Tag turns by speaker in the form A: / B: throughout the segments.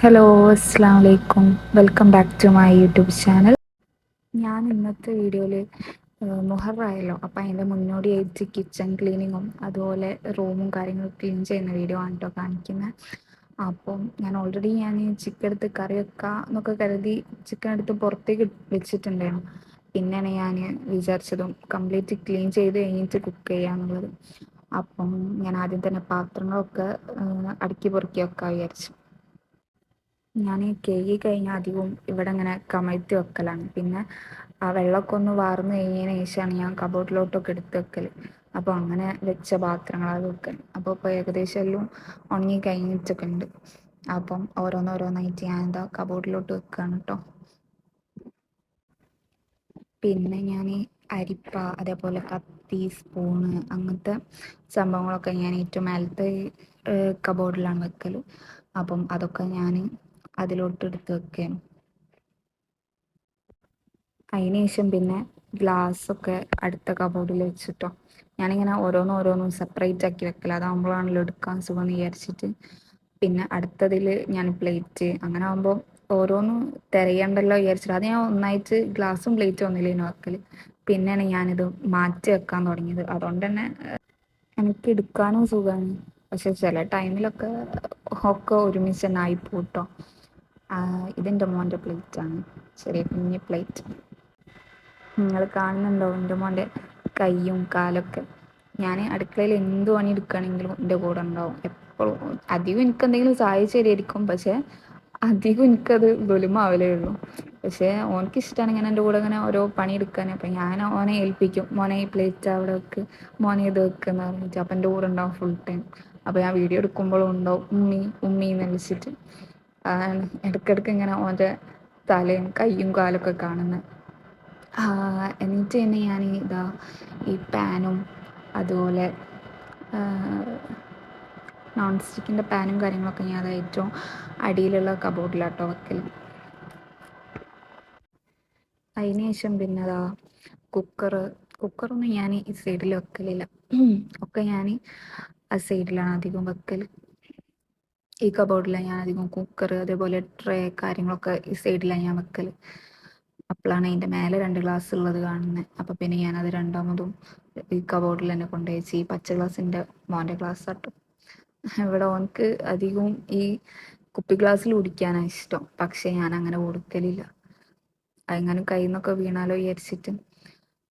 A: Hello അസ്സാം വലൈക്കും welcome back to my YouTube channel ഞാൻ ഇന്നത്തെ വീഡിയോയിൽ മുഹറായല്ലോ അപ്പം അതിന്റെ മുന്നോടിയായിട്ട് കിച്ചൺ ക്ലീനിങ്ങും അതുപോലെ റൂമും കാര്യങ്ങളും ക്ലീൻ ചെയ്യുന്ന വീഡിയോ ആണ് കേട്ടോ കാണിക്കുന്നത് അപ്പം ഞാൻ ഓൾറെഡി ഞാൻ ചിക്കൻ എടുത്ത് കറി വെക്കാം എന്നൊക്കെ കരുതി ചിക്കൻ എടുത്ത് പുറത്തേക്ക് വെച്ചിട്ടുണ്ടായിരുന്നു. പിന്നെയാണ് ഞാൻ വിചാരിച്ചതും കംപ്ലീറ്റ് ക്ലീൻ ചെയ്ത് കഴിഞ്ഞിട്ട് കുക്ക് ചെയ്യാന്നുള്ളത്. അപ്പം ഞാൻ ആദ്യം തന്നെ പാത്രങ്ങളൊക്കെ അടുക്കി പൊറുക്കി വെക്കാൻ വിചാരിച്ചു. ഞാൻ കഴുകി കഴിഞ്ഞാൽ അധികവും ഇവിടെ ഇങ്ങനെ കമഴ്ത്തി വെക്കലാണ്. പിന്നെ ആ വെള്ളമൊക്കെ ഒന്ന് വാർന്നു കഴിഞ്ഞതിന് ശേഷമാണ് ഞാൻ കബോർഡിലോട്ടൊക്കെ എടുത്ത് വെക്കൽ അപ്പോൾ അങ്ങനെ വെച്ച പാത്രങ്ങളാണ് വെക്കൽ അപ്പോൾ ഇപ്പോൾ ഏകദേശം എല്ലാം ഉണങ്ങി കഴിഞ്ഞിട്ടൊക്കെ ഉണ്ട് അപ്പം ഓരോന്നോരോന്നായിട്ട് ഞാൻ എന്താ കബോർഡിലോട്ട് വെക്കുകയാണ് കേട്ടോ പിന്നെ ഞാൻ അരിപ്പ അതേപോലെ കത്തി സ്പൂണ് അങ്ങനത്തെ സംഭവങ്ങളൊക്കെ ഞാൻ ഏറ്റവും മേലത്തെ കബോർഡിലാണ് വെക്കൽ അപ്പം അതൊക്കെ ഞാൻ അതിലോട്ട് എടുത്ത് വെക്കുകയാണ് അതിന് ശേഷം പിന്നെ ഗ്ലാസ് ഒക്കെ അടുത്ത കബോർഡിൽ വെച്ചിട്ടോ. ഞാനിങ്ങനെ ഓരോന്നും ഓരോന്നും സെപ്പറേറ്റ് ആക്കി വെക്കല. അതാകുമ്പോഴാണല്ലോ എടുക്കാൻ സുഖം എന്ന് വിചാരിച്ചിട്ട്. പിന്നെ അടുത്തതിൽ ഞാൻ പ്ലേറ്റ് അങ്ങനെ ആകുമ്പോൾ ഓരോന്നും തിരയണ്ടല്ലോ വിചാരിച്ചിട്ട്. അത് ഞാൻ ഒന്നായിട്ട് ഗ്ലാസും പ്ലേറ്റും ഒന്നില്ലേനു വെക്കൽ പിന്നെയാണ് ഞാനിത് മാറ്റി വെക്കാൻ തുടങ്ങിയത്. അതുകൊണ്ട് തന്നെ എനിക്ക് എടുക്കാനും സുഖമാണ് പക്ഷെ ചില ടൈമിലൊക്കെ ഒക്കെ ഒരുമിച്ച് തന്നെ ആയിപ്പോട്ടോ ഇതെന്റെ മോന്റെ ആണ് ചെറിയ കുഞ്ഞ് പ്ലേറ്റ്. നിങ്ങൾ കാണുന്നുണ്ടോ എന്റെ മോന്റെ കൈയും കാലൊക്കെ? ഞാൻ അടുക്കളയിൽ എന്ത് പണി എടുക്കുകയാണെങ്കിലും എന്റെ കൂടെ ഉണ്ടാവും. എപ്പോഴും അധികം എനിക്ക് എന്തെങ്കിലും സഹായിച്ചു തരുമായിരിക്കും പക്ഷേ അധികം എനിക്കത് ദുലിമാവലേ ഉള്ളൂ. പക്ഷേ ഓനക്ക് ഇഷ്ടമാണ് ഇങ്ങനെ എന്റെ കൂടെ ഇങ്ങനെ ഓരോ പണി എടുക്കാൻ. അപ്പം ഞാൻ ഓനെ ഏൽപ്പിക്കും. മോനെ ഈ പ്ലേറ്റ് അവിടെ വെക്ക് മോനെ ഇത് വെക്കുന്ന പറഞ്ഞിട്ട്. അപ്പം എന്റെ കൂടെ ഉണ്ടാവും ഫുൾ ടൈം അപ്പോൾ ഞാൻ വീഡിയോ എടുക്കുമ്പോഴും ഉണ്ടാവും. ഉമ്മി ഉമ്മി എന്ന് വിളിച്ചിട്ട്. ഇടയ്ക്കിടയ്ക്ക് ഇങ്ങനെ ഓന്റെ തലയും കൈയും കാലൊക്കെ കാണുന്നത് എന്നിട്ട് തന്നെ ഞാൻ ഇതാ ഈ പാനും അതുപോലെ നോൺ സ്റ്റിക്കിന്റെ പാനും കാര്യങ്ങളൊക്കെ ഞാൻ അത് ഏറ്റവും അടിയിലുള്ള കബോർഡിലാട്ടോ വെക്കൽ അതിന് ശേഷം പിന്നെ അതാ കുക്കറ് കുക്കറൊന്നും ഞാൻ ഈ സൈഡിൽ വെക്കലില്ല. ഒക്കെ ഞാൻ ആ സൈഡിലാണ് അധികം വെക്കൽ ഈ കബോർഡിലാണ് ഞാൻ അധികം കുക്കർ അതേപോലെ ട്രേ കാര്യങ്ങളൊക്കെ ഈ സൈഡിലാണ് ഞാൻ വെക്കൽ അപ്പോഴാണ് അതിന്റെ മേലെ രണ്ട് ഗ്ലാസ് ഉള്ളത് കാണുന്നത് അപ്പം പിന്നെ ഞാനത് രണ്ടാമതും ഈ കബോർഡിൽ തന്നെ കൊണ്ടുവച്ച് ഈ പച്ച ഗ്ലാസിന്റെ മോന്റെ ഗ്ലാസ് ആട്ടും ഇവിടെ ഓനക്ക് അധികവും ഈ കുപ്പി ഗ്ലാസ്സിൽ കുടിക്കാനാണ് ഇഷ്ടം. പക്ഷേ ഞാൻ അങ്ങനെ കൊടുക്കലില്ല. അങ്ങനെ കയ്യിൽ നിന്നൊക്കെ വീണാലോ വിചാരിച്ചിട്ട്.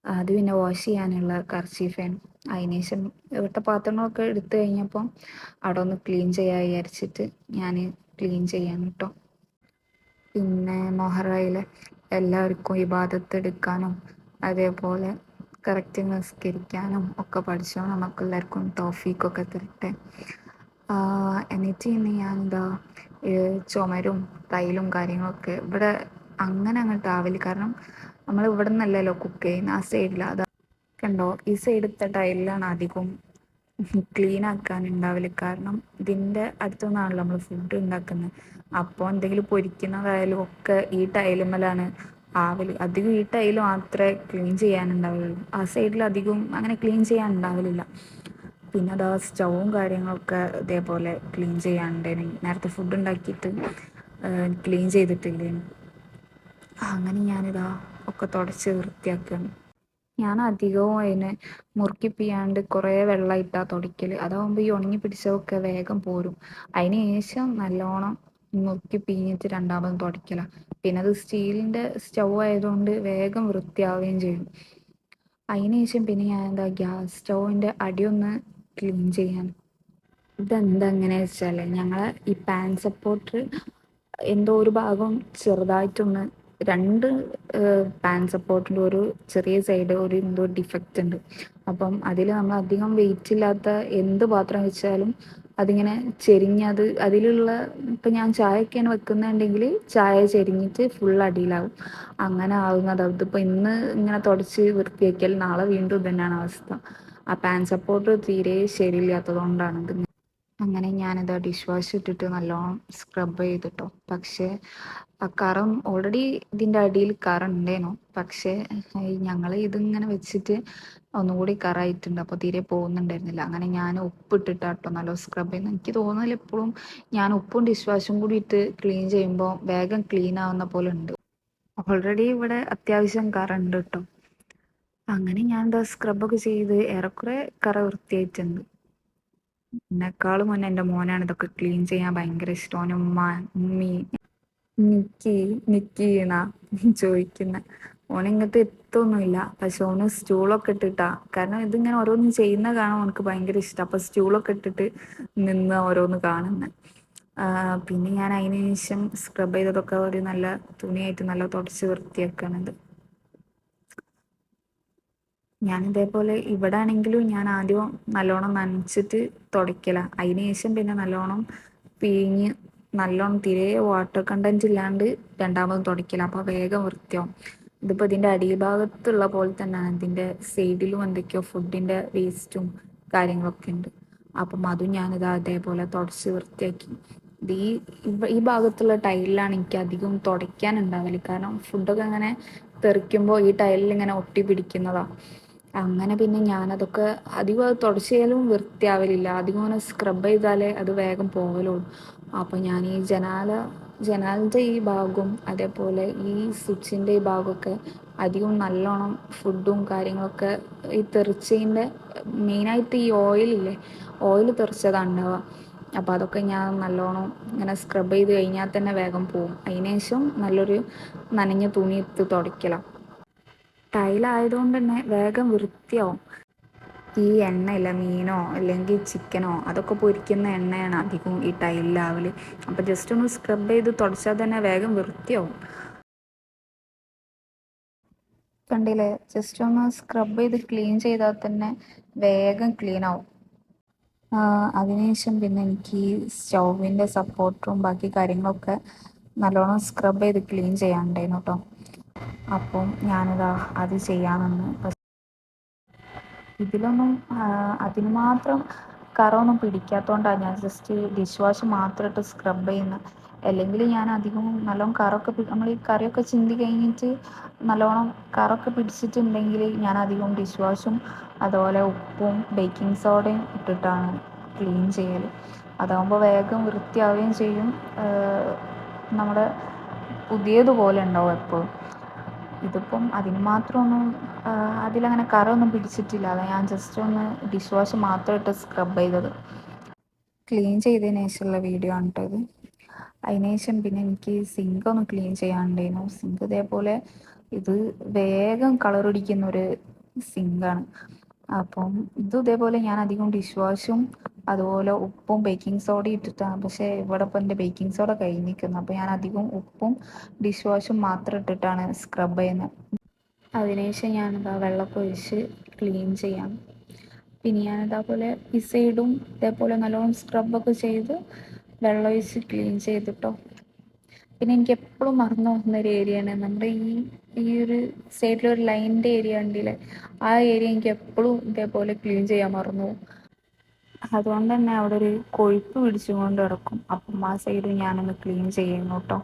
A: അത് പിന്നെ വാഷ് ചെയ്യാനുള്ള കർച്ചീഫാണ്. അതിന് ശേഷം ഇവിടുത്തെ പാത്രങ്ങളൊക്കെ എടുത്തു കഴിഞ്ഞപ്പോൾ അവിടെ ഒന്ന് ക്ലീൻ ചെയ്യാൻ വിചാരിച്ചിട്ട് ഞാൻ ക്ലീൻ ചെയ്യാൻ കേട്ടോ പിന്നെ മൊഹറയിൽ എല്ലാവർക്കും ഇബാദത്ത് എടുക്കാനും അതേപോലെ കറക്റ്റ് നിസ്കരിക്കാനും ഒക്കെ പഠിച്ചോ നമുക്ക് എല്ലാവർക്കും ടോഫിക്കൊക്കെ തരട്ടെ. എന്നിട്ട് ഇന്ന് ഞാൻ എന്താ ചുമരും തൈലും കാര്യങ്ങളൊക്കെ ഇവിടെ അങ്ങനെ അങ്ങോട്ട് ആവില്ല കാരണം നമ്മൾ ഇവിടെ നിന്നല്ലല്ലോ കുക്ക് ചെയ്യുന്ന ആ സൈഡിൽ അത് കണ്ടോ? ഈ സൈഡത്തെ ടൈലിലാണ് അധികം ക്ലീൻ ആക്കാൻ ഉണ്ടാവില്ല കാരണം ഇതിന്റെ അടുത്തുനിന്നാണല്ലോ നമ്മൾ ഫുഡ് ഉണ്ടാക്കുന്നത്. അപ്പോൾ എന്തെങ്കിലും പൊരിക്കുന്നതായാലും ഒക്കെ ഈ ടൈലുമ്മലാണ് ആവൽ. അധികം ഈ ടൈൽ മാത്രമേ ക്ലീൻ ചെയ്യാനുണ്ടാവുള്ളൂ. ആ സൈഡിൽ അധികം അങ്ങനെ ക്ലീൻ ചെയ്യാൻ ഉണ്ടാവില്ല പിന്നെ അതാ സ്റ്റൗവും കാര്യങ്ങളൊക്കെ ഇതേപോലെ ക്ലീൻ ചെയ്യാനുണ്ടേന് നേരത്തെ ഫുഡ് ഉണ്ടാക്കിയിട്ട് ക്ലീൻ ചെയ്തിട്ടില്ലേ അങ്ങനെ ഞാനിതാ ഒക്കെ തുടച്ച് വൃത്തിയാക്കുകയാണ് ഞാൻ അധികവും അതിനെ മുറുക്കിപ്പിയാണ്ട് കുറേ വെള്ളം ഇട്ടാ തുടയ്ക്കൽ അതാവുമ്പോൾ ഈ ഉണങ്ങി പിടിച്ചതൊക്കെ വേഗം പോരും. അതിന് ശേഷം നല്ലോണം മുറുക്കി പിഞ്ഞിട്ട് രണ്ടാമതും തുടയ്ക്കല പിന്നെ അത് സ്റ്റീലിന്റെ സ്റ്റൗ ആയതുകൊണ്ട് വേഗം വൃത്തിയാവുകയും ചെയ്യും. അതിന് ശേഷം പിന്നെ ഞാൻ എന്താ ഗ്യാസ് സ്റ്റൗവിന്റെ അടിയൊന്ന് ക്ലീൻ ചെയ്യാൻ. ഇതെന്താ അങ്ങനെ വെച്ചാൽ ഞങ്ങൾ ഈ പാൻ സപ്പോർട്ട് എന്തോ ഒരു ഭാഗം ചെറുതായിട്ടൊന്ന് രണ്ട് പാൻ സപ്പോർട്ടിന്റെ ഒരു ചെറിയ സൈഡ് ഒരു എന്തോ ഡിഫക്റ്റ് ഉണ്ട്. അപ്പം അതിൽ നമ്മൾ അധികം വെയിറ്റ് ഇല്ലാത്ത എന്ത് പാത്രം വെച്ചാലും അതിങ്ങനെ ചെരിഞ്ഞത് അതിലുള്ള ഇപ്പം ഞാൻ ചായയൊക്കെയാണ് വെക്കുന്നുണ്ടെങ്കിൽ ചായ ചെരിഞ്ഞിട്ട് ഫുൾ അടിയിലാവും. അങ്ങനെ ആവുന്നത് അതിപ്പോൾ ഇന്ന് ഇങ്ങനെ തുടച്ച് വൃത്തിയാക്കിയാൽ നാളെ വീണ്ടും തന്നെയാണ് അവസ്ഥ. ആ പാൻ സപ്പോർട്ട് തീരെ ശരിയില്ലാത്തത് കൊണ്ടാണ് അങ്ങനെ ഞാനത് ഡിഷ് വാഷ് ഇട്ടിട്ട് നല്ലോണം സ്ക്രബ് ചെയ്തിട്ടോ. പക്ഷേ കറം ഓൾറെഡി ഇതിന്റെ അടിയിൽ കറ ഉണ്ടേനു പക്ഷേ ഞങ്ങൾ ഇതിങ്ങനെ വെച്ചിട്ട് ഒന്നുകൂടി കറായിട്ടുണ്ട്. അപ്പോൾ തീരെ പോകുന്നുണ്ടായിരുന്നില്ല. അങ്ങനെ ഞാൻ ഉപ്പിട്ടിട്ടാട്ടോ നല്ല സ്ക്രബ് ചെയ്യുന്നത് എനിക്ക് തോന്നുന്നില്ല എപ്പോഴും ഞാൻ ഉപ്പും ഡിഷ് വാഷും കൂടി ഇട്ട് ക്ലീൻ ചെയ്യുമ്പോൾ വേഗം ക്ലീൻ ആവുന്ന പോലെ ഉണ്ട്. ഓൾറെഡി ഇവിടെ അത്യാവശ്യം കറ ഉണ്ട് കേട്ടോ അങ്ങനെ ഞാൻ എന്താ സ്ക്രബൊക്കെ ചെയ്ത് ഏറെക്കുറെ കറ വൃത്തിയായിട്ടുണ്ട്. എന്നെക്കാളും മുന്നേ എന്റെ മോനാണ് ഇതൊക്കെ ക്ലീൻ ചെയ്യാൻ ഭയങ്കര ഇഷ്ടമാണ് ഉമ്മ ഉമ്മി നിക്കി നിക്കി എന്നാ ചോദിക്കുന്ന. ഓനിങ്ങോട്ട് എത്തൊന്നുമില്ല. പക്ഷെ ഓന് സ്റ്റൂളൊക്കെ ഇട്ടിട്ടാ. കാരണം ഇതിങ്ങനെ ഓരോന്ന് ചെയ്യുന്ന കാണാൻ ഓനക്ക് ഭയങ്കര ഇഷ്ടം. അപ്പൊ സ്റ്റൂളൊക്കെ ഇട്ടിട്ട് നിന്ന് ഓരോന്ന് കാണുന്ന. പിന്നെ ഞാൻ അതിന് ശേഷം സ്ക്രബ് ചെയ്തതൊക്കെ ഒരു നല്ല തുണിയായിട്ട് നല്ല തുടച്ച് വൃത്തിയാക്കണത് ഞാൻ ഇതേപോലെ ഇവിടെ ആണെങ്കിലും ഞാൻ ആദ്യം നല്ലോണം നനച്ചിട്ട് തുടയ്ക്കല. അതിന് ശേഷം പിന്നെ നല്ലോണം പിഴിഞ്ഞ് നല്ലോണം തിരെ വാട്ടർ കണ്ടന്റ് ഇല്ലാണ്ട് രണ്ടാമതും തുടയ്ക്കല. അപ്പോൾ വേഗം വൃത്തിയാവും. ഇതിപ്പോൾ ഇതിന്റെ അടിഭാഗത്തുള്ള പോലെ തന്നെയാണ് ഇതിന്റെ സൈഡിലും എന്തൊക്കെയോ ഫുഡിന്റെ വേസ്റ്റും കാര്യങ്ങളൊക്കെ ഉണ്ട്. അപ്പം അതും ഞാനിത് അതേപോലെ തുടച്ച് വൃത്തിയാക്കി. ഈ ഈ ഭാഗത്തുള്ള ടൈലിലാണ് എനിക്ക് അധികം തുടയ്ക്കാൻ ഉണ്ടാവൽ. കാരണം ഫുഡൊക്കെ അങ്ങനെ തെറിക്കുമ്പോൾ ഈ ടൈലിൽ ഇങ്ങനെ ഒട്ടി പിടിക്കുന്നതാണ് അങ്ങനെ പിന്നെ ഞാനതൊക്കെ അധികം അത് തുടച്ചാലും വൃത്തിയാവലില്ല. അധികം അങ്ങനെ സ്ക്രബ് ചെയ്താലേ അത് വേഗം പോകലുള്ളൂ അപ്പോൾ ഞാൻ ഈ ജനാല ജനാലിന്റെ ഈ ഭാഗവും അതേപോലെ ഈ സ്വിച്ചിന്റെ ഈ ഭാഗമൊക്കെ അധികം നല്ലോണം ഫുഡും കാര്യങ്ങളൊക്കെ ഈ തെറിച്ചതിന്റെ മെയിനായിട്ട് ഈ ഓയിലില്ലേ ഓയിൽ തെറിച്ചതാണ് ഉണ്ടാവുക അപ്പോൾ അതൊക്കെ ഞാൻ നല്ലോണം ഇങ്ങനെ സ്ക്രബ് ചെയ്ത് കഴിഞ്ഞാൽ തന്നെ വേഗം പോകും അതിനുശേഷം നല്ലൊരു നനഞ്ഞ തുണി എടുത്ത് തുടയ്ക്കലാണ് ടൈലായതുകൊണ്ട് തന്നെ വേഗം വൃത്തിയാവും. ഈ എണ്ണയില്ല മീനോ അല്ലെങ്കിൽ ചിക്കനോ അതൊക്കെ പൊരിക്കുന്ന എണ്ണയാണ് അധികവും ഈ ടൈലിൽ ടൈലിലാവൽ അപ്പം ജസ്റ്റ് ഒന്ന് സ്ക്രബ് ചെയ്ത് തുടച്ചാൽ തന്നെ വേഗം വൃത്തിയാവും. കണ്ടില്ലേ? ജസ്റ്റ് ഒന്ന് സ്ക്രബ് ചെയ്ത് ക്ലീൻ ചെയ്താൽ തന്നെ വേഗം ക്ലീൻ ആവും. അതിനുശേഷം പിന്നെ എനിക്ക് സ്റ്റൗവിന്റെ സപ്പോർട്ടും ബാക്കി കാര്യങ്ങളൊക്കെ നല്ലോണം സ്ക്രബ് ചെയ്ത് ക്ലീൻ ചെയ്യാനുണ്ടായിരുന്നു കേട്ടോ അപ്പം ഞാനിതാ അത് ചെയ്യാമെന്ന് ഇതിലൊന്നും അതിന് മാത്രം കറൊന്നും പിടിക്കാത്തതുകൊണ്ടാണ് ഞാൻ ജസ്റ്റ് ഡിഷ് വാഷ് മാത്രം ഇട്ട് സ്ക്രബ് ചെയ്യുന്നത് അല്ലെങ്കിൽ ഞാൻ അധികം നല്ലോണം കറൊക്കെ നമ്മൾ ഈ കറിയൊക്കെ ചിന്തി കഴിഞ്ഞിട്ട് നല്ലോണം കറൊക്കെ പിടിച്ചിട്ടുണ്ടെങ്കിൽ ഞാൻ അധികവും ഡിഷ് വാഷും അതുപോലെ ഉപ്പും ബേക്കിംഗ് സോഡയും ഇട്ടിട്ടാണ് ക്ലീൻ ചെയ്യൽ അതാകുമ്പോൾ വേഗം വൃത്തിയാവുകയും ചെയ്യും. നമ്മുടെ പുതിയതുപോലെ ഉണ്ടാവും എപ്പോഴും ഇതിപ്പം അതിന് മാത്രമൊന്നും അതിലങ്ങനെ കറൊന്നും പിടിച്ചിട്ടില്ല. അതാ ഞാൻ ജസ്റ്റ് ഒന്ന് ഡിഷ് വാഷ് മാത്രം ഇട്ട് സ്ക്രബ് ചെയ്തത്. ക്ലീൻ ചെയ്തതിന് ശേഷമുള്ള വീഡിയോ ആണ് കേട്ടോ ഇത്. അതിന് ശേഷം പിന്നെ എനിക്ക് സിങ്ക് ഒന്ന് ക്ലീൻ ചെയ്യാനുണ്ടായിരുന്നു. സിങ്ക് ഇതേപോലെ ഇത് വേഗം കളറൊടിക്കുന്ന ഒരു സിങ്കാണ് അപ്പം ഇതും ഇതേപോലെ ഞാൻ അധികം ഡിഷ് വാഷും അതുപോലെ ഉപ്പും ബേക്കിംഗ് സോഡയും ഇട്ടിട്ടാണ്. പക്ഷേ ഇവിടെ ഇപ്പം എന്റെ ബേക്കിംഗ് സോഡ കഴിഞ്ഞിരിക്കുന്നു അപ്പോൾ ഞാൻ അധികം ഉപ്പും ഡിഷ് വാഷും മാത്രം ഇട്ടിട്ടാണ് സ്ക്രബ് ചെയ്യുന്നത് അതിനുശേഷം ഞാനിതാ വെള്ളമൊക്കെ ഒഴിച്ച് ക്ലീൻ ചെയ്യാം. പിന്നെ ഞാനിതേപോലെ ഈ സൈഡും ഇതേപോലെ നല്ലോണം സ്ക്രബൊക്കെ ചെയ്ത് വെള്ളം ഒഴിച്ച് ക്ലീൻ ചെയ്തിട്ടോ. പിന്നെ എനിക്ക് എപ്പോഴും മറന്നു പോകുന്ന ഒരു ഏരിയയാണ് നമ്മുടെ ഈ ഈ ഒരു സൈഡിലൊരു ലൈന്റെ ഏരിയ ഉണ്ടല്ലേ? ആ ഏരിയ എനിക്ക് എപ്പോഴും ഇതേപോലെ ക്ലീൻ ചെയ്യാൻ മറന്നു അതുകൊണ്ട് തന്നെ അവിടെ ഒരു കൊഴുപ്പ് പിടിച്ചുകൊണ്ട് കിടക്കും. അപ്പം ആ സൈഡ് ഞാനൊന്ന് ക്ലീൻ ചെയ്യുന്നു കേട്ടോ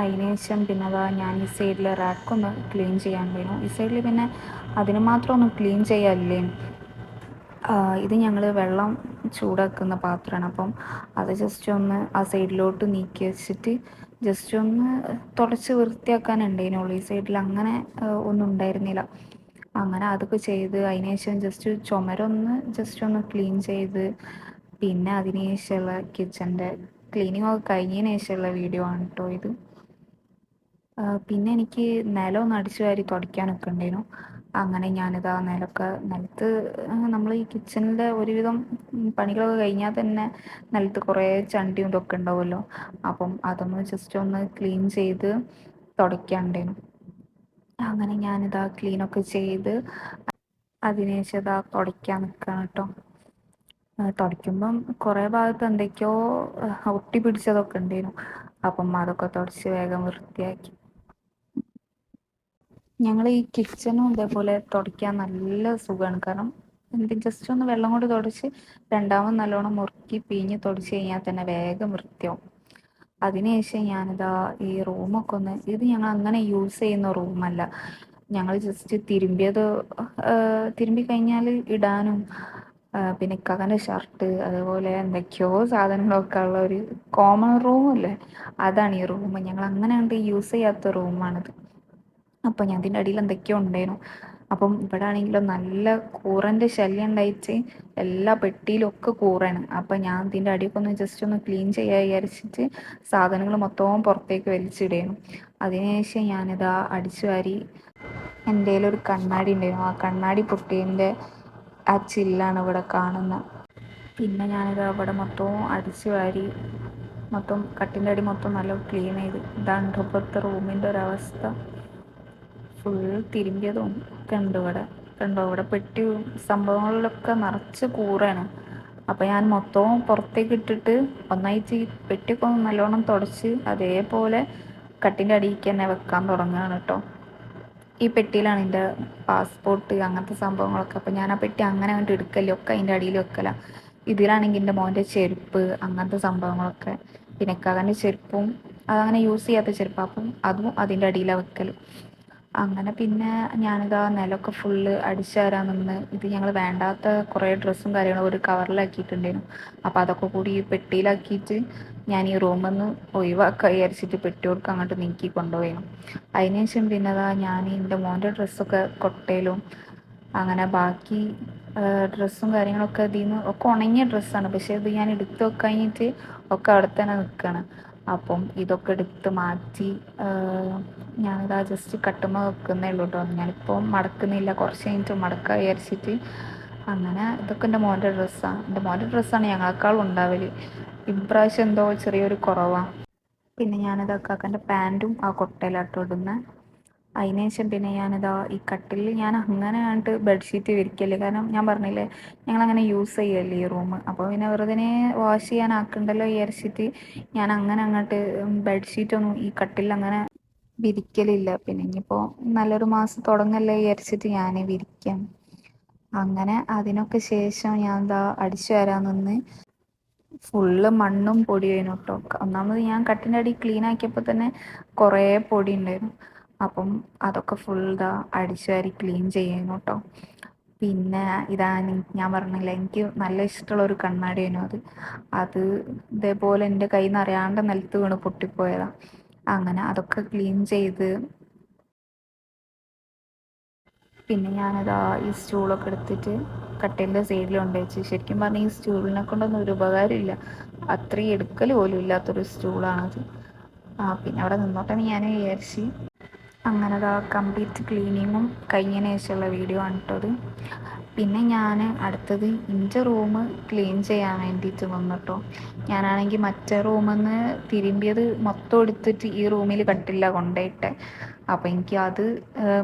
A: അതിനുശേഷം പിന്നെ അതാ ഞാൻ ഈ സൈഡിൽ റാക്കൊന്ന് ക്ലീൻ ചെയ്യാൻ വേണം ഈ സൈഡിൽ പിന്നെ അതിന് മാത്രം ഒന്ന് ക്ലീൻ ചെയ്യാനില്ലേ ഇത് ഞങ്ങൾ വെള്ളം ചൂടാക്കുന്ന പാത്രമാണ്. അപ്പം അത് ജസ്റ്റ് ഒന്ന് ആ സൈഡിലോട്ട് നീക്കി വെച്ചിട്ട് ജസ്റ്റ് ഒന്ന് തുടച്ച് വൃത്തിയാക്കാനുണ്ടേനുള്ളൂ ഈ സൈഡിൽ അങ്ങനെ ഒന്നും ഉണ്ടായിരുന്നില്ല. അങ്ങനെ അതൊക്കെ ചെയ്ത് അതിന് ശേഷം ജസ്റ്റ് ചുമരൊന്ന് ജസ്റ്റ് ഒന്ന് ക്ലീൻ ചെയ്ത് പിന്നെ അതിന് ശേഷമുള്ള കിച്ചന്റെ ക്ലീനിങ് ഒക്കെ കഴിഞ്ഞതിന് ശേഷമുള്ള വീഡിയോ ആണ് കേട്ടോ ഇത്. പിന്നെ എനിക്ക് നിലം ഒന്ന് അടിച്ചു വാരി തുടയ്ക്കാനൊക്കെ ഉണ്ടായിരുന്നു അങ്ങനെ ഞാനിതാ നിലമൊക്കെ നിലത്ത് നമ്മൾ ഈ കിച്ചണിലെ ഒരുവിധം പണികളൊക്കെ കഴിഞ്ഞാൽ തന്നെ നിലത്ത് കുറേ ചണ്ടിയും ഇതൊക്കെ ഉണ്ടാവുമല്ലോ അപ്പം അതൊന്ന് ജസ്റ്റ് ഒന്ന് ക്ലീൻ ചെയ്ത് തുടയ്ക്കാനുണ്ടായിരുന്നു അങ്ങനെ ഞാനിതാ ക്ലീനൊക്കെ ചെയ്ത് അതിനുശേഷം ഇതാ തുടയ്ക്കാൻ നിൽക്കുകയാണ് കേട്ടോ. തുടയ്ക്കുമ്പം കുറേ ഭാഗത്ത് എന്തൊക്കെയോ ഒട്ടി പിടിച്ചതൊക്കെ ഉണ്ടായിരുന്നു. അപ്പം അതൊക്കെ തുടച്ച് വേഗം വൃത്തിയാക്കി. ഞങ്ങൾ ഈ കിച്ചണും ഇതേപോലെ തുടയ്ക്കാൻ നല്ല സുഖമാണ് കാരണം എന്ത് ജസ്റ്റ് ഒന്ന് വെള്ളം കൊണ്ട് തുടച്ച് രണ്ടാമത് നല്ലോണം മുറുക്കി പിഴിഞ്ഞ് തുടച്ച് കഴിഞ്ഞാൽ തന്നെ വേഗം വൃത്തിയാവും. അതിനുശേഷം ഞാനിതാ ഈ റൂമൊക്കെ ഒന്ന് ഇത് ഞങ്ങൾ അങ്ങനെ യൂസ് ചെയ്യുന്ന റൂമല്ല. ഞങ്ങൾ ജസ്റ്റ് തിരുമ്പിയത് തിരുമ്പി കഴിഞ്ഞാൽ ഇടാനും പിന്നെ ഇക്കാക്കന്റെ ഷർട്ട് അതുപോലെ എന്തൊക്കെയോ സാധനങ്ങളൊക്കെ ഉള്ള ഒരു കോമൺ റൂമല്ലേ അതാണ് ഈ റൂം. ഞങ്ങൾ അങ്ങനെ കണ്ട് യൂസ് ചെയ്യാത്ത റൂമാണിത് അപ്പോൾ ഞാൻ ഇതിന്റെ അടിയിൽ എന്തൊക്കെയോ ഉണ്ടായിരുന്നു. അപ്പം ഇവിടെ ആണെങ്കിലും നല്ല കൂറന്റെ ശല്യം ഉണ്ടായിട്ട് എല്ലാ പെട്ടിയിലൊക്കെ കൂറാണ്. അപ്പം ഞാൻ ഇതിന്റെ അടിയൊക്കെ ഒന്ന് ജസ്റ്റ് ഒന്ന് ക്ലീൻ ചെയ്യാൻ വിചാരിച്ചിട്ട് സാധനങ്ങൾ മൊത്തവും പുറത്തേക്ക് വലിച്ചിടുകയാണ് അതിനുശേഷം ഞാനിതാ അടിച്ചു വാരി എന്റെ ഒരു കണ്ണാടി ഉണ്ടായിരുന്നു. ആ കണ്ണാടി പൊട്ടിയതിന്റെ ആ ചില്ലാണ് ഇവിടെ കാണുന്നത് പിന്നെ ഞാനിത് അവിടെ മൊത്തവും അടിച്ചു വാരി മൊത്തം കട്ടിന്റെ അടി മൊത്തം നല്ല ക്ലീൻ ചെയ്ത്. ഇതാണ് ഇപ്പോഴത്തെ റൂമിന്റെ ഒരവസ്ഥ ഫുൾ തിരുമ്പിയതും ഒക്കെ ഉണ്ട് ഇവിടെ. കണ്ടോ ഇവിടെ പെട്ടി സംഭവങ്ങളിലൊക്കെ നിറച്ച് കൂറാണ്. അപ്പം ഞാൻ മൊത്തവും പുറത്തേക്ക് ഇട്ടിട്ട് ഒന്നായിട്ട് ഈ പെട്ടിയൊക്കെ ഒന്ന് നല്ലോണം തുടച്ച് അതേപോലെ കട്ടിന്റെ അടിയിലേക്ക് തന്നെ വെക്കാൻ തുടങ്ങുകയാണ് കേട്ടോ. ഈ പെട്ടിയിലാണ് എന്റെ പാസ്പോർട്ട് അങ്ങനത്തെ സംഭവങ്ങളൊക്കെ. അപ്പം ഞാൻ ആ പെട്ടി അങ്ങനെ അങ്ങോട്ട് എടുക്കല്ലേ ഒക്കെ അതിന്റെ അടിയിൽ വെക്കല. ഇതിലാണെങ്കിൽ എന്റെ മോന്റെ ചെരുപ്പ് അങ്ങനത്തെ സംഭവങ്ങളൊക്കെ. പിന്നെ കകന്റെ ചെരുപ്പും അതങ്ങനെ യൂസ് ചെയ്യാത്ത ചെരുപ്പ്. അപ്പം അതും അതിന്റെ അടിയിലാണ് വെക്കൽ അങ്ങനെ പിന്നെ ഞാനിതാ നിലമൊക്കെ ഫുള്ള് അടിച്ചു തരാൻ നിന്ന് ഇത് ഞങ്ങൾ വേണ്ടാത്ത കുറേ ഡ്രസ്സും കാര്യങ്ങളും ഒരു കവറിലാക്കിയിട്ടുണ്ടായിരുന്നു അപ്പോൾ അതൊക്കെ കൂടി ഈ പെട്ടിയിലാക്കിയിട്ട് ഞാൻ ഈ റൂമിൽ നിന്ന് ഒഴിവാക്കാൻ വിചാരിച്ചിട്ട് പെട്ടിയോർക്ക് അങ്ങോട്ട് നീക്കി കൊണ്ടുപോയിരുന്നു അതിനുശേഷം പിന്നെ അതാ ഞാൻ എന്റെ മോന്റെ ഡ്രസ്സൊക്കെ കൊട്ടയിലും അങ്ങനെ ബാക്കി ഡ്രസ്സും കാര്യങ്ങളൊക്കെ ഇതിൽ നിന്ന് ഒക്കെ ഉണങ്ങിയ ഡ്രസ്സാണ് പക്ഷേ ഇത് ഞാൻ എടുത്തു വെക്കഴിഞ്ഞിട്ട് ഒക്കെ അവിടെ തന്നെ നിൽക്കുകയാണ് അപ്പം ഇതൊക്കെ എടുത്ത് മാറ്റി ഞാനിതാ ജസ്റ്റ് കട്ടുമ്പോൾ വെക്കുന്നേ ഉള്ളൂ കേട്ടോ ഞാനിപ്പോൾ മടക്കുന്നില്ല കുറച്ച് കഴിഞ്ഞിട്ട് മടക്കുക വിചാരിച്ചിട്ട്. അങ്ങനെ ഇതൊക്കെ എന്റെ മോന്റെ ഡ്രസ്സാണ് എന്റെ മോന്റെ ഡ്രസ്സാണ് ഞങ്ങളെക്കാളും ഉണ്ടാവൽ. ഇപ്രാവശ്യം എന്തോ ചെറിയൊരു കുറവാണ് പിന്നെ ഞാനിത് കാക്കന്റെ പാന്റും ആ കൊട്ടയിലാട്ടോ ഇടുന്നത് അതിനുശേഷം പിന്നെ ഞാനിതാ ഈ കട്ടിൽ ഞാൻ അങ്ങനെ ആയിട്ട് ബെഡ്ഷീറ്റ് വിരിക്കല്ലേ കാരണം ഞാൻ പറഞ്ഞില്ലേ ഞങ്ങൾ അങ്ങനെ യൂസ് ചെയ്യല്ലേ ഈ റൂം. അപ്പോൾ പിന്നെ വെറുതെ വാഷ് ചെയ്യാൻ ആക്കണ്ടല്ലോ വിചാരിച്ചിട്ട് ഞാൻ അങ്ങനെ അങ്ങോട്ട് ബെഡ്ഷീറ്റൊന്നും ഈ കട്ടിൽ അങ്ങനെ വിരിക്കലില്ല. പിന്നെ ഇനിയിപ്പോൾ നല്ലൊരു മാസം തുടങ്ങല്ലേ വിചാരിച്ചിട്ട് ഞാൻ വിരിക്കാം. അങ്ങനെ അതിനൊക്കെ ശേഷം ഞാൻ എന്താ അടിച്ചു വരാൻ നിന്ന് ഫുള്ള് മണ്ണും പൊടിയായിരുന്നു കേട്ടോ ഒന്നാമത് ഞാൻ കട്ടിന്റെ അടി ക്ലീൻ ആക്കിയപ്പോൾ തന്നെ കുറേ പൊടി ഉണ്ടായിരുന്നു അപ്പം അതൊക്കെ ഫുൾ ഇതാ അടിച്ചു വാരി ക്ലീൻ ചെയ്യുന്നു കേട്ടോ പിന്നെ ഇതാ ഞാൻ പറഞ്ഞില്ല എനിക്ക് നല്ല ഇഷ്ടമുള്ള ഒരു കണ്ണാടിയായിരുന്നു അത്. അത് ഇതേപോലെ എന്റെ കയ്യിൽ നിന്ന് അറിയാണ്ട് നിലത്ത് വീണ് പൊട്ടിപ്പോയതാണ് അങ്ങനെ അതൊക്കെ ക്ലീൻ ചെയ്ത് പിന്നെ ഞാനതാ ഈ സ്റ്റൂളൊക്കെ എടുത്തിട്ട് കട്ടേന്റെ സൈഡിൽ കൊണ്ടുവച്ച് ശരിക്കും പറഞ്ഞാൽ ഈ സ്റ്റൂളിനെ കൊണ്ടൊന്നും ഒരു ഉപകാരമില്ല. അത്രയും എടുക്കൽ പോലും ഇല്ലാത്തൊരു സ്റ്റൂളാണത് ആ പിന്നെ അവിടെ നിന്നോട്ടെ ഞാൻ വിചാരിച്ച്. അങ്ങനെ അതാ കംപ്ലീറ്റ് ക്ലീനിങ്ങും കഴിഞ്ഞതിന് ശേഷമുള്ള വീഡിയോ ആണ് കേട്ടത് പിന്നെ ഞാൻ അടുത്തത് ഇന്റെ റൂം ക്ലീൻ ചെയ്യാൻ വേണ്ടിയിട്ട് വന്നിട്ടോ ഞാനാണെങ്കിൽ മറ്റേ റൂമിൽ നിന്ന് തിരുമ്പിയത് മൊത്തം എടുത്തിട്ട് ഈ റൂമിൽ കട്ടില്ല കൊണ്ടുപോയിട്ടെ അപ്പോൾ എനിക്ക് അത്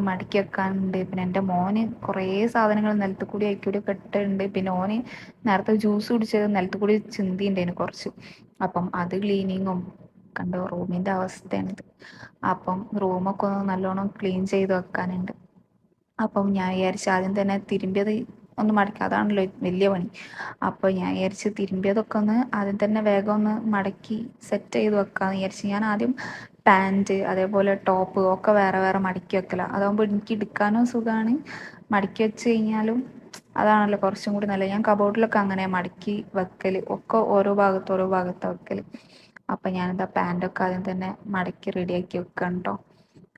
A: മടക്കി വെക്കാനുണ്ട്. പിന്നെ എന്റെ മോന് കുറേ സാധനങ്ങൾ നിലത്ത് കൂടി അയക്കൂടി കെട്ടുണ്ട് പിന്നെ ഓന് നേരത്തെ ജ്യൂസ് കുടിച്ചത് നിലത്ത് കൂടി ചിന്തി കുറച്ച്. അപ്പം അത് ക്ലീനിങ്ങും കണ്ടോ. റൂമിന്റെ അവസ്ഥയാണിത്. അപ്പം റൂമൊക്കെ ഒന്ന് നല്ലോണം ക്ലീൻ ചെയ്ത് വെക്കാനുണ്ട്. അപ്പം ഞാൻ വിചാരിച്ചു ആദ്യം തന്നെ തിരുമ്പിയത് ഒന്ന് മടക്കി. അതാണല്ലോ വലിയ പണി. അപ്പോൾ ഞാൻ വിചാരിച്ച് തിരുമ്പിയതൊക്കെ ഒന്ന് ആദ്യം തന്നെ വേഗം ഒന്ന് മടക്കി സെറ്റ് ചെയ്ത് വെക്കാമെന്ന് വിചാരിച്ച് ഞാൻ ആദ്യം പാന്റ് അതേപോലെ ടോപ്പ് ഒക്കെ വേറെ വേറെ മടക്കി വെക്കല. അതാകുമ്പോൾ എനിക്ക് എടുക്കാനും സുഖമാണ് മടക്കി വെച്ച് കഴിഞ്ഞാലും അതാണല്ലോ കുറച്ചും കൂടി നല്ലത്. ഞാൻ കബോർഡിലൊക്കെ അങ്ങനെ മടക്കി വെക്കൽ ഒക്കെ ഓരോ ഭാഗത്ത് ഓരോ ഭാഗത്ത് വെക്കൽ അപ്പം ഞാനിതാ പാന്റൊക്കെ ആദ്യം തന്നെ മടക്കി റെഡിയാക്കി വെക്കണം കേട്ടോ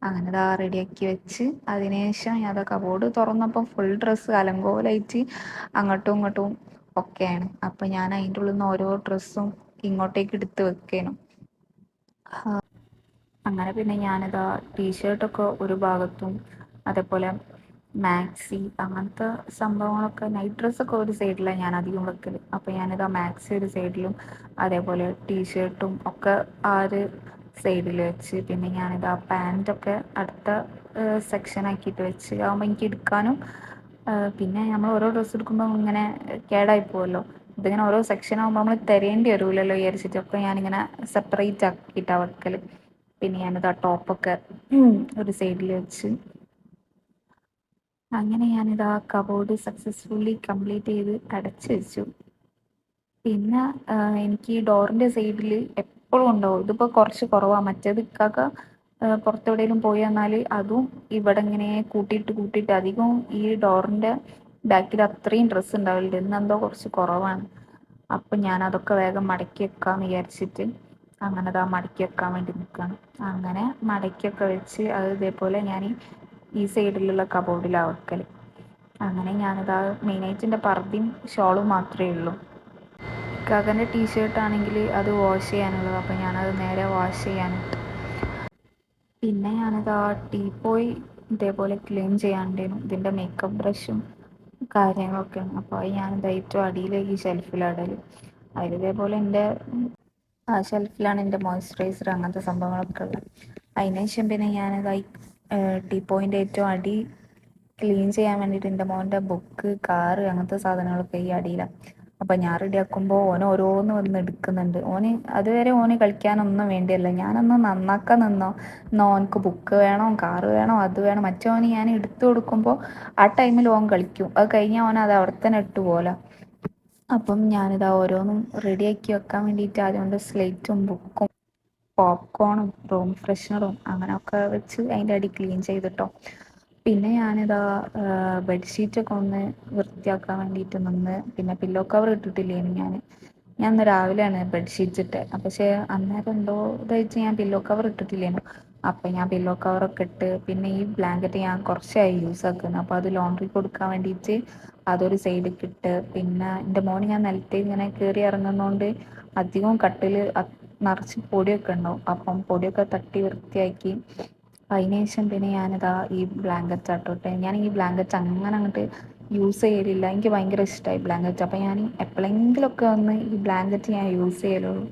A: അങ്ങനെ ഇതാ റെഡിയാക്കി വെച്ച് അതിനുശേഷം ഞാൻ അതൊക്കെ കബോർഡ് തുറന്നപ്പോൾ ഫുൾ ഡ്രസ്സ് അലങ്കോലായിട്ട് അങ്ങോട്ടും ഇങ്ങോട്ടും ഒക്കെയാണ്. അപ്പം ഞാൻ അതിന്റെ ഉള്ളിൽ നിന്ന് ഓരോ ഡ്രസ്സും ഇങ്ങോട്ടേക്ക് എടുത്ത് വെക്കേനു. അങ്ങനെ പിന്നെ ഞാനിതാ ടീഷർട്ടൊക്കെ ഒരു ഭാഗത്തും അതേപോലെ മാക്സി അങ്ങനത്തെ സംഭവങ്ങളൊക്കെ നൈറ്റ് ഡ്രസ്സൊക്കെ ഒരു സൈഡിലാണ് ഞാൻ അധികം വെക്കൽ അപ്പോൾ ഞാനിതാ മാക്സി ഒരു സൈഡിലും അതേപോലെ ടീഷർട്ടും ഒക്കെ ആ ഒരു സൈഡിൽ വെച്ച്. പിന്നെ ഞാനിതാ പാന്റൊക്കെ അടുത്ത സെക്ഷൻ ആക്കിയിട്ട് വെച്ച്. ആകുമ്പോൾ എനിക്ക് എടുക്കാനും പിന്നെ നമ്മൾ ഓരോ ഡ്രസ്സ് എടുക്കുമ്പോൾ ഇങ്ങനെ കേടായി പോകുമല്ലോ ഇതിങ്ങനെ ഓരോ സെക്ഷൻ ആകുമ്പോൾ നമ്മൾ തിരയേണ്ടി വരുമല്ലോ വിചാരിച്ചിട്ടൊക്കെ ഞാനിങ്ങനെ സെപ്പറേറ്റ് ആക്കിയിട്ടാണ് വെക്കൽ പിന്നെ ഞാനിതാ ടോപ്പൊക്കെ ഒരു സൈഡിൽ വെച്ച്. അങ്ങനെ ഞാനിതാ കബോർഡ് സക്സസ്ഫുള്ളി കംപ്ലീറ്റ് ചെയ്ത് അടച്ചു വെച്ചു. പിന്നെ എനിക്ക് ഡോറിന്റെ സൈഡിൽ എപ്പോഴും ഉണ്ടാവും. ഇതിപ്പോൾ കുറച്ച് കുറവാണ് മറ്റേത് ഇക്കാക്ക പുറത്തെവിടെയെങ്കിലും പോയി വന്നാൽ അതും ഇവിടെ ഇങ്ങനെ കൂട്ടിയിട്ട് കൂട്ടിയിട്ട് അധികവും ഈ ഡോറിന്റെ ബാക്കിൽ അത്രയും ഡ്രസ്സ് ഉണ്ടാവില്ല ഇന്നെന്തോ കുറച്ച് കുറവാണ്. അപ്പം ഞാൻ അതൊക്കെ വേഗം മടക്കി വെക്കാമെന്ന് വിചാരിച്ചിട്ട് അങ്ങനെ അതാ മടക്കി വെക്കാൻ വേണ്ടി നിൽക്കുകയാണ് അങ്ങനെ മടക്കിയൊക്കെ വെച്ച് അത് ഇതേപോലെ ഞാൻ ഈ സൈഡിലുള്ള കബോർഡിലാണ് വെക്കൽ അങ്ങനെ ഞാനിതാ മെയിനായിട്ട് എന്റെ പർദ്ദയും ഷോളും മാത്രമേ ഉള്ളൂ. ഇക്കാക്കന്റെ ടീഷർട്ട് ആണെങ്കിൽ അത് വാഷ് ചെയ്യാനുള്ളത് അപ്പോൾ ഞാനത് നേരെ വാഷ് ചെയ്യാനിട്ട് പിന്നെ ഞാനിതാ പോയി ഇതേപോലെ ക്ലീൻ ചെയ്യാണ്ടേനു ഇതിന്റെ മേക്കപ്പ് ബ്രഷും കാര്യങ്ങളൊക്കെയാണ്. അപ്പോൾ അത് ഞാനിതാ ഏറ്റവും അടിയിൽ ഈ ഷെൽഫിലിടൽ അതിലിതേപോലെ എന്റെ ആ ഷെൽഫിലാണ് എന്റെ മോയ്സ്ചറൈസർ അങ്ങനത്തെ സംഭവങ്ങളൊക്കെ ഉള്ളത്. അതിനുശേഷം പിന്നെ ഞാനിതായി ടീപ്പോയിന്റെ ഏറ്റവും അടി ക്ലീൻ ചെയ്യാൻ വേണ്ടിയിട്ട് എന്റെ മോന്റെ ബുക്ക് കാറ് അങ്ങനത്തെ സാധനങ്ങളൊക്കെ ഈ അടിയിലാണ് അപ്പം ഞാൻ റെഡിയാക്കുമ്പോൾ ഓന് ഓരോന്ന് വന്ന് എടുക്കുന്നുണ്ട്. ഓന് അതുവരെ ഓന് കളിക്കാനൊന്നും വേണ്ടിയല്ല. ഞാനൊന്ന് നന്നാക്കാൻ നിന്നോ. എന്നാൽ ഓനക്ക് ബുക്ക് വേണം കാറ് വേണം അത് വേണം മറ്റോന് ഞാൻ എടുത്തു കൊടുക്കുമ്പോൾ ആ ടൈമിൽ ഓൻ കളിക്കും. അത് കഴിഞ്ഞാൽ ഓൻ അത് അവിടെ തന്നെ ഇട്ട് പോലെ അപ്പം ഞാനിതാ ഓരോന്നും റെഡിയാക്കി വെക്കാൻ വേണ്ടിയിട്ട് അതുകൊണ്ട് സ്ലേറ്റും ബുക്കും പോപ്കോണും റൂം ഫ്രഷ്നറും അങ്ങനെയൊക്കെ വെച്ച് അതിന്റെ അടി ക്ലീൻ ചെയ്തിട്ടോ. പിന്നെ ഞാനിതാ ബെഡ്ഷീറ്റൊക്കെ ഒന്ന് വൃത്തിയാക്കാൻ വേണ്ടിയിട്ട് നിന്ന് പിന്നെ പില്ലോ കവർ ഇട്ടിട്ടില്ലേനു ഞാൻ ഞാൻ ഇന്ന് രാവിലെയാണ് ബെഡ്ഷീറ്റ് ഇട്ടത് പക്ഷേ അന്നേരം എന്തോ ഇതായിട്ട് ഞാൻ പില്ലോ കവർ ഇട്ടിട്ടില്ലേനു. അപ്പം ഞാൻ പില്ലോ കവറൊക്കെ ഇട്ട് പിന്നെ ഈ ബ്ലാങ്കറ്റ് ഞാൻ കുറച്ചായി യൂസ് ആക്കുന്നത് അപ്പോൾ അത് ലോണ്ടറി കൊടുക്കാൻ വേണ്ടിയിട്ട് അതൊരു സൈഡിൽ ഇട്ട് പിന്നെ എന്റെ മോന് ഞാൻ നിലത്തേക്ക് ഇങ്ങനെ കയറി ഇറങ്ങുന്നതുകൊണ്ട് അധികവും കട്ടിൽ നിറച്ച് പൊടിയൊക്കെ ഉണ്ടാവും. അപ്പം പൊടിയൊക്കെ തട്ടി വൃത്തിയാക്കി അതിന് ശേഷം പിന്നെ ഞാനിതാ ഈ ബ്ലാങ്കറ്റ് ആട്ടോട്ടെ ഞാൻ ഈ ബ്ലാങ്കറ്റ് അങ്ങനെ അങ്ങോട്ട് യൂസ് ചെയ്യലില്ല. എനിക്ക് ഭയങ്കര ഇഷ്ടമായി ബ്ലാങ്കറ്റ് അപ്പം ഞാൻ എപ്പോഴെങ്കിലുമൊക്കെ വന്ന് ഈ ബ്ലാങ്കറ്റ് ഞാൻ യൂസ് ചെയ്യലുള്ളൂ.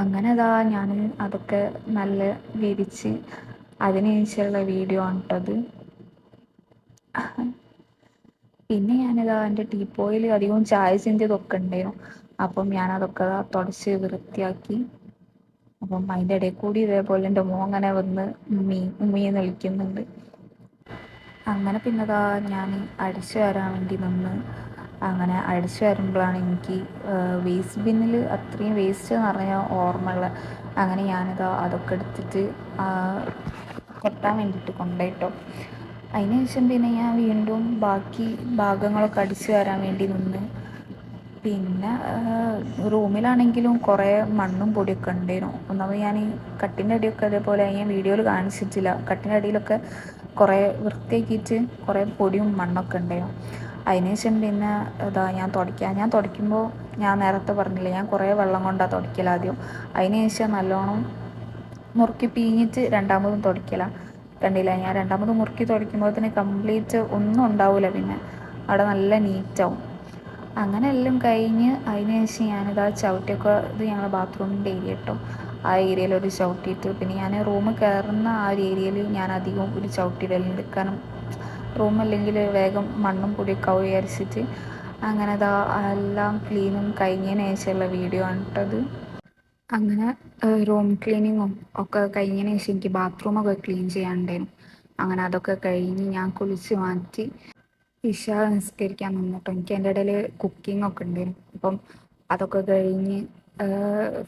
A: അങ്ങനെ അതാ ഞാൻ അതൊക്കെ നല്ല വിരിച്ച് അതിനുശേഷമുള്ള വീഡിയോ ആണ് കേട്ടത് പിന്നെ ഞാനിതാ എന്റെ ടീപ്പോയിൽ അധികവും ചായ ചിന്തിയതൊക്കെ ഉണ്ടായിരുന്നു. അപ്പം ഞാനതൊക്കെ തുടച്ച് വൃത്തിയാക്കി. അപ്പം അതിന്റെ ഇടയിൽ കൂടി ഇതേപോലെ എന്റെ മോങ്ങനെ വന്ന് ഉമ്മി ഉമ്മിയെ നിൽക്കുന്നുണ്ട് അങ്ങനെ പിന്നെതാ ഞാൻ അടിച്ചു വരാൻ വേണ്ടി നിന്ന്. അങ്ങനെ അടിച്ചു വരുമ്പോഴാണ് എനിക്ക് വേസ്റ്റ് ബിന്നിൽ അത്രയും വേസ്റ്റ് എന്ന് പറഞ്ഞാൽ ഓർമ്മയുള്ള. അങ്ങനെ ഞാനിതാ അതൊക്കെ എടുത്തിട്ട് കൊട്ടാൻ വേണ്ടിയിട്ട് കൊണ്ടുപോയിട്ടോ. അതിനുശേഷം പിന്നെ ഞാൻ വീണ്ടും ബാക്കി ഭാഗങ്ങളൊക്കെ അടിച്ചു വരാൻ വേണ്ടി നിന്ന്. പിന്നെ റൂമിലാണെങ്കിലും കുറേ മണ്ണും പൊടിയൊക്കെ ഉണ്ടായിരുന്നു ഒന്നാമത് ഞാൻ ഈ കട്ടിന്റെ അടിയൊക്കെ അതേപോലെ ഞാൻ വീഡിയോയിൽ കാണിച്ചിട്ടില്ല. കട്ടിന്റെ അടിയിലൊക്കെ കുറേ വൃത്തിയാക്കിയിട്ട് കുറേ പൊടിയും മണ്ണൊക്കെ ഉണ്ടായിരുന്നു അതിനുശേഷം പിന്നെ ഇതാ ഞാൻ തുടയ്ക്കുക ഞാൻ തുടയ്ക്കുമ്പോൾ ഞാൻ നേരത്തെ പറഞ്ഞില്ല ഞാൻ കുറേ വെള്ളം കൊണ്ടാണ് തുടയ്ക്കൽ ആദ്യം. അതിനുശേഷം നല്ലോണം മുറുക്കി പീഞ്ഞിട്ട് രണ്ടാമതും തുടയ്ക്കലാണ് കണ്ടില്ല? ഞാൻ രണ്ടാമത് മുറുക്കി തുടയ്ക്കുമ്പോൾ തന്നെ കംപ്ലീറ്റ് ഒന്നും ഉണ്ടാവില്ല പിന്നെ. അവിടെ നല്ല നീറ്റാവും അങ്ങനെ എല്ലാം കഴിഞ്ഞ് അതിന് ശേഷം ഞാനിത് ആ ചവിട്ടിയൊക്കെ ഇത് ഞങ്ങളുടെ ബാത്റൂമിന്റെ ഏരിയ കേട്ടോ ആ ഏരിയയിൽ ഒരു ചവിട്ടിയിട്ട്. പിന്നെ ഞാൻ റൂം കയറുന്ന ആ ഒരു ഏരിയയിൽ ഞാൻ അധികം ഒരു ചവിട്ടിയിടലുണ്ട് കാരണം റൂം അല്ലെങ്കിൽ വേഗം മണ്ണും പൊടിയൊക്കെ ആവും വിചാരിച്ചിട്ട്. അങ്ങനെ അതാ എല്ലാം ക്ലീനും കഴിഞ്ഞതിന് ശേഷമുള്ള വീഡിയോ ആണ് കേട്ടത് അങ്ങനെ റൂം ക്ലീനിങ്ങും ഒക്കെ കഴിഞ്ഞതിന് ശേഷം എനിക്ക് ബാത്റൂമൊക്കെ ക്ലീൻ ചെയ്യാനുണ്ടായിരുന്നു. അങ്ങനെ അതൊക്കെ കഴിഞ്ഞ് ഞാൻ കുളിച്ച് മാറ്റി. ഇഷ നിസ്കരിക്കാൻ നിന്നിട്ടോ എനിക്ക് എന്റെ ഇടയിൽ കുക്കിംഗ് ഒക്കെ ഉണ്ട് അപ്പം അതൊക്കെ കഴിഞ്ഞ്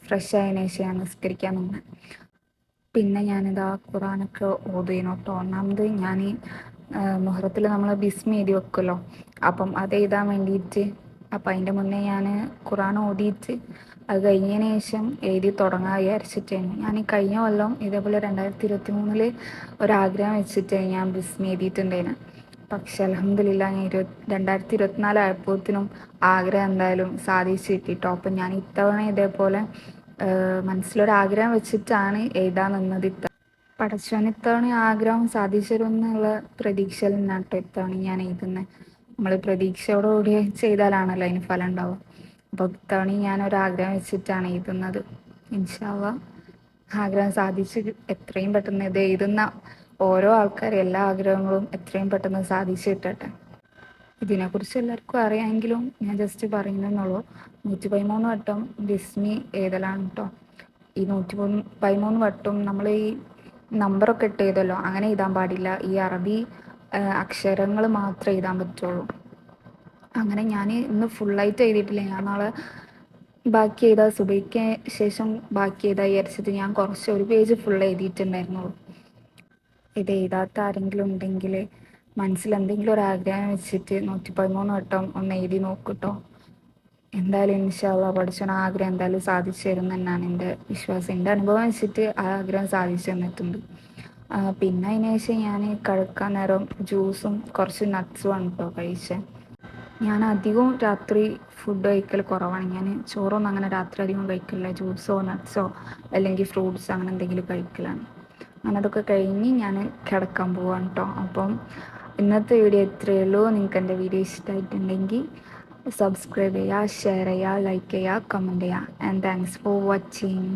A: ഫ്രഷ് ആയതിനു ശേഷം ഞാൻ നിസ്കരിക്കാൻ നിന്ന്. പിന്നെ ഞാനിതാ ഖുറാനൊക്കെ ഓതുന്നു കേട്ടോ ഒന്നാമത് ഞാൻ മുഹറത്തിൽ നമ്മൾ ബിസ്മി എഴുതി വെക്കുമല്ലോ. അപ്പം അത് എഴുതാൻ വേണ്ടിയിട്ട് അപ്പം അതിന്റെ മുന്നേ ഞാൻ ഖുറാൻ ഓതിയിട്ട് അത് കഴിഞ്ഞതിന് ശേഷം എഴുതി തുടങ്ങാൻ വിചാരിച്ചിട്ടാണ് ഞാൻ ഈ കഴിഞ്ഞ കൊല്ലം ഇതേപോലെ രണ്ടായിരത്തി ഇരുപത്തി മൂന്നിൽ ഒരാഗ്രഹം വെച്ചിട്ട് ഞാൻ ബിസ്മി എഴുതിയിട്ടുണ്ടായിരുന്നു പക്ഷെ അലഹമില്ല ഞാൻ ഇരു രണ്ടായിരത്തി ഇരുപത്തിനാല് ആയപ്പോഴത്തിനും ആഗ്രഹം എന്തായാലും സാധിച്ചു കിട്ടിയിട്ടോ. അപ്പം ഞാൻ ഇത്തവണ ഇതേപോലെ മനസ്സിലൊരാഗ്രഹം വെച്ചിട്ടാണ് എഴുതാൻ നിന്നത് ഇത്ത. പടച്ചവൻ ഇത്തവണ ആഗ്രഹം സാധിച്ചിരുന്നുള്ള പ്രതീക്ഷയിൽ നിന്നാട്ടോ ഇത്തവണ ഞാൻ എഴുതുന്നത് നമ്മൾ പ്രതീക്ഷയോടുകൂടി ചെയ്താലാണല്ലോ അതിന് ഫലം ഉണ്ടാവുക. അപ്പോൾ ഇത്തവണ ഞാൻ ഒരാഗ്രഹം വെച്ചിട്ടാണ് എഴുതുന്നത്. ഇൻഷാല്ല ആഗ്രഹം സാധിച്ച് എത്രയും പെട്ടെന്ന് ഇത് എഴുതുന്ന ഓരോ ആൾക്കാർ എല്ലാ ആഗ്രഹങ്ങളും എത്രയും പെട്ടെന്ന് സാധിച്ചു കിട്ടട്ടെ. ഇതിനെക്കുറിച്ച് എല്ലാവർക്കും അറിയാമെങ്കിലും ഞാൻ ജസ്റ്റ് പറയുന്നെന്നുള്ളൂ നൂറ്റി പതിമൂന്ന് വട്ടം ഡിസ്നി എഴുതലാണ് കേട്ടോ ഈ നൂറ്റി പതിമൂന്ന് വട്ടം നമ്മൾ ഈ നമ്പറൊക്കെ ഇട്ട് എഴുതല്ലോ അങ്ങനെ എഴുതാൻ പാടില്ല. ഈ അറബി അക്ഷരങ്ങൾ മാത്രമേ എഴുതാൻ പറ്റുള്ളൂ. അങ്ങനെ ഞാൻ ഇന്ന് ഫുള്ളായിട്ട് എഴുതിയിട്ടില്ല. ഞാൻ നാളെ ബാക്കി ചെയ്താൽ സുബൈക്ക് ശേഷം ബാക്കി ചെയ്താൽ വിചാരിച്ചിട്ട് ഞാൻ കുറച്ച് ഒരു പേജ് ഫുൾ എഴുതിയിട്ടുണ്ടായിരുന്നുള്ളൂ. ഇത് എഴുതാത്ത ആരെങ്കിലും ഉണ്ടെങ്കിൽ മനസ്സിൽ എന്തെങ്കിലും ഒരു ആഗ്രഹം വെച്ചിട്ട് നൂറ്റി പതിമൂന്ന് വട്ടം ഒന്ന് എഴുതി നോക്കിട്ടോ. എന്തായാലും ഇൻഷാള്ള പഠിച്ചോണ. ആഗ്രഹം എന്തായാലും സാധിച്ചു തരും എന്നാണ് എന്റെ വിശ്വാസം. എന്റെ അനുഭവം വെച്ചിട്ട് ആ ആഗ്രഹം സാധിച്ചു തന്നിട്ടുണ്ട്. പിന്നെ അതിന് ശേഷം ഞാൻ കഴിക്കാൻ നേരം ജ്യൂസും കുറച്ച് നട്ട്സുമാണ് കേട്ടോ കഴിച്ചത് ഞാൻ അധികവും രാത്രി ഫുഡ് കഴിക്കൽ കുറവാണ്. ഞാൻ ചോറൊന്നും അങ്ങനെ രാത്രി അധികം കഴിക്കില്ല ജ്യൂസോ നട്ട്സോ അല്ലെങ്കിൽ ഫ്രൂട്ട്സ് അങ്ങനെ എന്തെങ്കിലും കഴിക്കലാണ്. അങ്ങനെ അതൊക്കെ കഴിഞ്ഞ് ഞാൻ കിടക്കാൻ പോവാണ് കേട്ടോ അപ്പം ഇന്നത്തെ വീഡിയോ ഇത്രയേ ഉള്ളൂ. നിങ്ങൾക്ക് എന്റെ വീഡിയോ ഇഷ്ടമായിട്ടുണ്ടെങ്കിൽ സബ്സ്ക്രൈബ് ചെയ്യുക ഷെയർ ചെയ്യുക ലൈക്ക് ചെയ്യുക കമന്റ് ചെയ്യുക. And thanks for watching